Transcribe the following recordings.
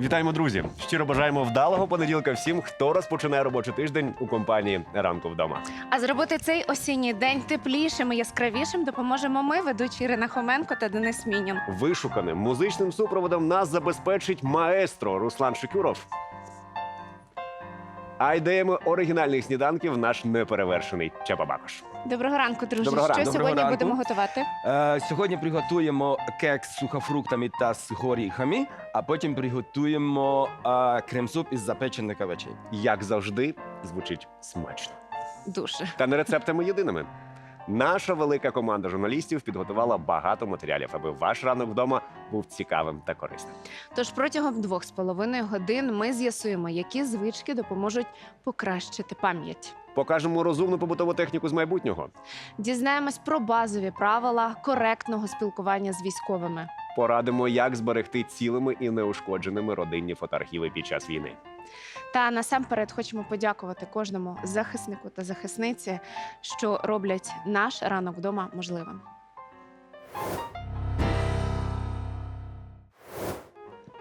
Вітаємо, друзі! Щиро бажаємо вдалого понеділка всім, хто розпочинає робочий тиждень у компанії ранку вдома. А зробити цей осінній день теплішим і яскравішим допоможемо ми, ведучі Ірина Хоменко та Денис Мінін. Вишуканим музичним супроводом нас забезпечить маестро Руслан Шикюров. А ідеями оригінальних сніданків наш неперевершений Чапа Бакош. Доброго ранку, друже. Доброго Що ранку. сьогодні Доброго будемо готувати? Е, сьогодні приготуємо кекс з сухофруктами та з горіхами, а потім приготуємо е, крем-суп із запечених овочей. Як завжди, звучить смачно. Дуже. Та не рецептами єдиними. Наша велика команда журналістів підготувала багато матеріалів, аби ваш ранок вдома був цікавим та корисним. Тож протягом двох з половиною годин ми з'ясуємо, які звички допоможуть покращити пам'ять. Покажемо розумну побутову техніку з майбутнього. Дізнаємось про базові правила коректного спілкування з військовими. Порадимо, як зберегти цілими і неушкодженими родинні фотоархіви під час війни. Та насамперед хочемо подякувати кожному захиснику та захисниці, що роблять наш ранок вдома можливим.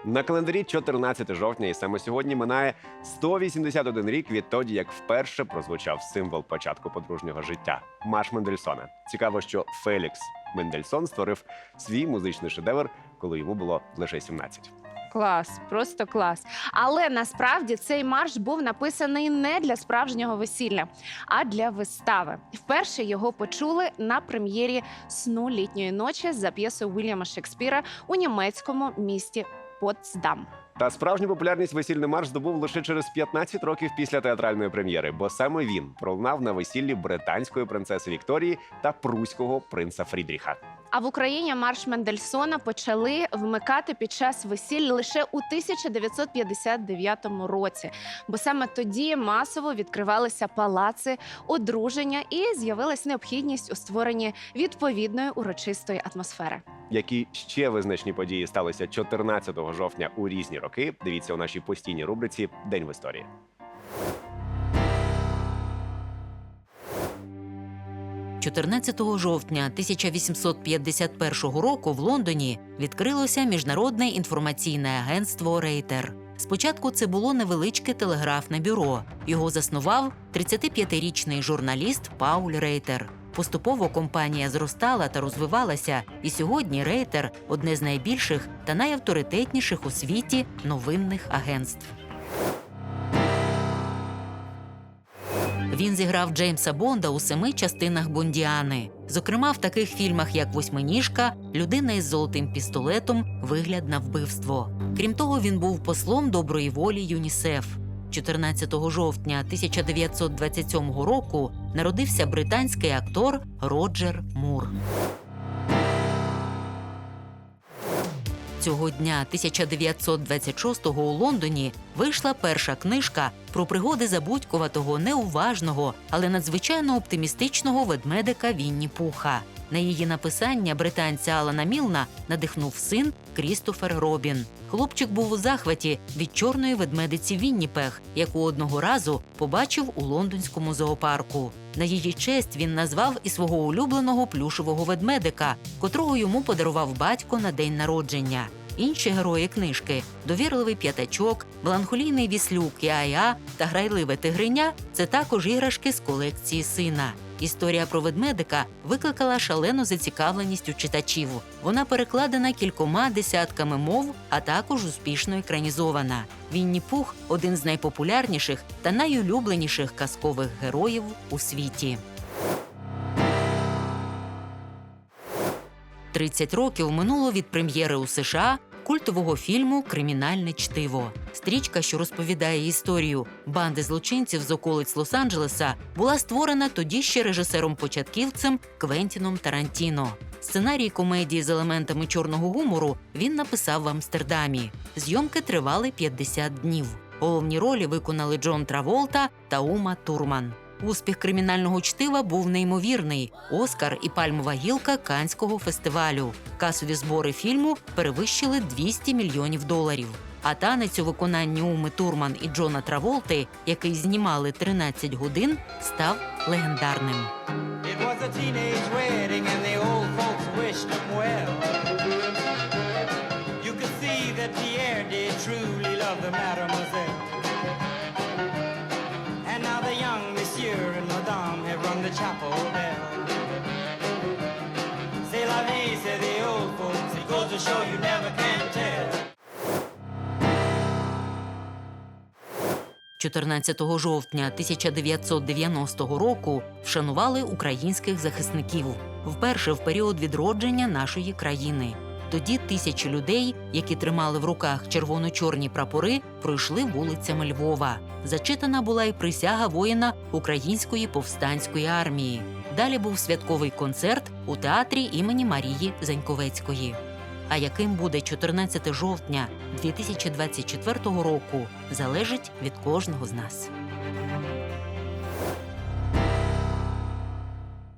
На календарі 14 жовтня, і саме сьогодні минає 181 рік відтоді, як вперше прозвучав символ початку подружнього життя Марш Мендельсона. Цікаво, що Фелікс Мендельсон створив свій музичний шедевр, коли йому було лише 17. Клас, просто клас. Але насправді цей марш був написаний не для справжнього весілля, а для вистави. Вперше його почули на прем'єрі сну літньої ночі за п'єсою Вільяма Шекспіра у німецькому місті Потсдам. Та справжню популярність весільний марш здобув лише через 15 років після театральної прем'єри, бо саме він пролунав на весіллі британської принцеси Вікторії та пруського принца Фрідріха. А в Україні марш Мендельсона почали вмикати під час весіль лише у 1959 році, бо саме тоді масово відкривалися палаци одруження і з'явилась необхідність у створенні відповідної урочистої атмосфери. Які ще визначні події сталися 14 жовтня у різні роки? Дивіться у нашій постійній рубриці День в історії. – 14 жовтня 1851 року в Лондоні відкрилося міжнародне інформаційне агентство Рейтер. Спочатку це було невеличке телеграфне бюро. Його заснував 35-річний журналіст Пауль Рейтер. Поступово компанія зростала та розвивалася, і сьогодні Рейтер одне з найбільших та найавторитетніших у світі новинних агентств. Він зіграв Джеймса Бонда у семи частинах Бондіани, зокрема в таких фільмах, як Восьминіжка, Людина із золотим пістолетом, Вигляд на вбивство. Крім того, він був послом доброї волі ЮНІСЕФ. 14 жовтня 1927 року народився британський актор Роджер Мур. Цього дня 1926-го у Лондоні вийшла перша книжка про пригоди забудькуватого неуважного, але надзвичайно оптимістичного ведмедика Вінні Пуха. На її написання британця Алана Мілна надихнув син Крістофер Робін. Хлопчик був у захваті від чорної ведмедиці Вінніпех, яку одного разу побачив у лондонському зоопарку. На її честь він назвав і свого улюбленого плюшевого ведмедика, котрого йому подарував батько на день народження. Інші герої книжки довірливий п'ятачок, меланхолійний віслюк Яя та грайливе тигриня це також іграшки з колекції сина. Історія про ведмедика викликала шалену зацікавленість у читачів. Вона перекладена кількома десятками мов, а також успішно екранізована. Вінні Пух один з найпопулярніших та найулюбленіших казкових героїв у світі. 30 років минуло від прем'єри у США культового фільму Кримінальне чтиво. Стрічка, що розповідає історію банди злочинців з околиць Лос-Анджелеса, була створена тоді ще режисером-початківцем Квентіном Тарантіно. Сценарій комедії з елементами чорного гумору він написав в Амстердамі. Зйомки тривали 50 днів. Головні ролі виконали Джон Траволта та Ума Турман. Успіх кримінального чтива був неймовірний. Оскар і пальмова гілка Канського фестивалю. Касові збори фільму перевищили 200 мільйонів доларів. А танець у виконанні Уми Турман і Джона Траволти, який знімали 13 годин, став легендарним. You truly of the mademoiselle. The chapel bell. C'est la vie, say the old folks. It goes to show you never can tell. 14 жовтня 1990 року вшанували українських захисників вперше в період відродження нашої країни. Тоді тисячі людей, які тримали в руках червоно-чорні прапори, пройшли вулицями Львова. Зачитана була й присяга воїна української повстанської армії. Далі був святковий концерт у театрі імені Марії Заньковецької. А яким буде 14 жовтня 2024 року, залежить від кожного з нас.